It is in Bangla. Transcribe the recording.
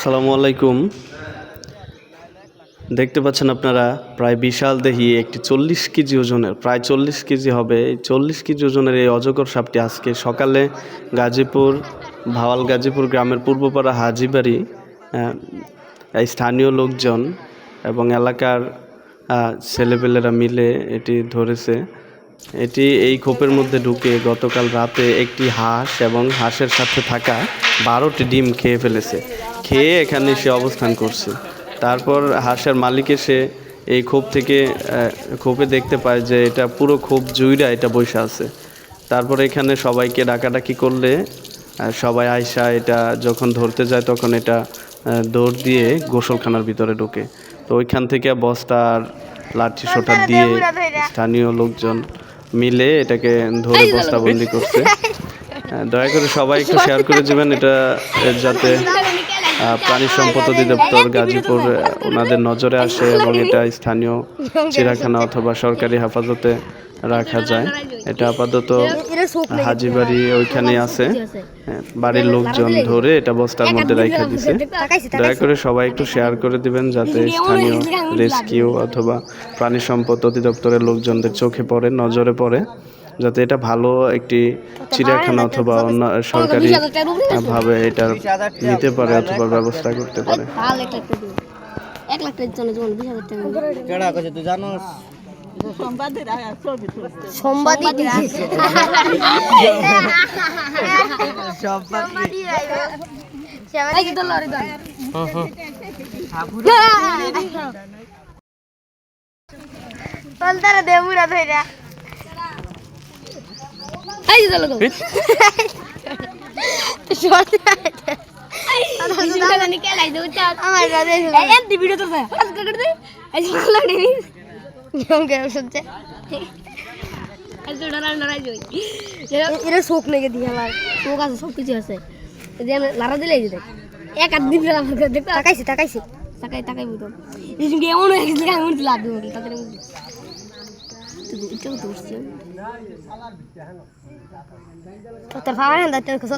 সালামু আলাইকুম। দেখতে পাচ্ছেন আপনারা, প্রায় বিশাল দেহি একটি চল্লিশ কেজি ওজনের, প্রায় চল্লিশ কেজি হবে। এই চল্লিশ কেজি ওজনের এই অজগর সাপটি আজকে সকালে গাজীপুর, ভাওয়াল গাজীপুর গ্রামের পূর্বপাড়া হাজিবাড়ি এই স্থানীয় লোকজন এবং এলাকার ছেলেপেলেরা মিলে এটি ধরেছে। এটি এই খোপের মধ্যে ঢুকে গতকাল রাতে একটি হাঁস এবং হাঁসের সাথে থাকা বারোটি ডিম খেয়ে ফেলেছে। খেয়ে এখানে সে অবস্থান করছে। তারপর হাঁসের মালিক এসে এই খোপ থেকে খোপে দেখতে পায় যে এটা পুরো খোপ জুইরা এটা বসে আছে। তারপর এখানে সবাইকে ডাকাডাকি করলে সবাই আয়সা এটা যখন ধরতে যায় তখন এটা দৌড় দিয়ে গোসলখানার ভিতরে ঢোকে। তো ওইখান থেকে বস্তা আর লাঠি সোটা দিয়ে স্থানীয় লোকজন মিলে এটাকে ধরে বস্তাবন্দি করছে। দয়া করে সবাই একটু শেয়ার করে দেবেন এটা যাতে আহ, প্রাণী সম্পদ অধিদপ্তর গাজীপুর ওনাদের নজরে আসে এবং এটা স্থানীয় চিড়াখানা অথবা সরকারি হেফাজতে রাখা যায়। এটা আপাতত হাজিবাড়ি ওইখানে আছে। হ্যাঁ, বাড়ির লোকজন ধরে এটা বস্তার মধ্যে রেখে দিছে। দয়া করে সবাই একটু শেয়ার করে দিবেন যাতে স্থানীয় রেস্কিউ অথবা প্রাণী সম্পদ অধিদপ্তরের লোকজনদের চোখে পড়ে নজরে পড়ে যাতে এটা ভালো একটি চিড়িয়াখানা অথবা অন্য সরকারি ভাবে এটা নিতে পারে অথবা ব্যবস্থা করতে পারে। এক লাখ টাকার জন্য যেমন বিশ হাজার টাকা। তুই জানোস? দেবুরা ধইরা এই তো আমার ভিডিও তো আজ কে করে দে এই ऐसे डरा डरा जो इरे सोख नहीं दिया हमारे। सोखा से सब कुछ हंसे लारा दिले जे एक आदमी दिला मगर देखता। ताकाई से ताकाई से। ताकाई ताकाई बोलो इस गेम में एक जगह मुंड दिला दूँ ताते ने तो इतना दूर से। तो तरफा है ना तो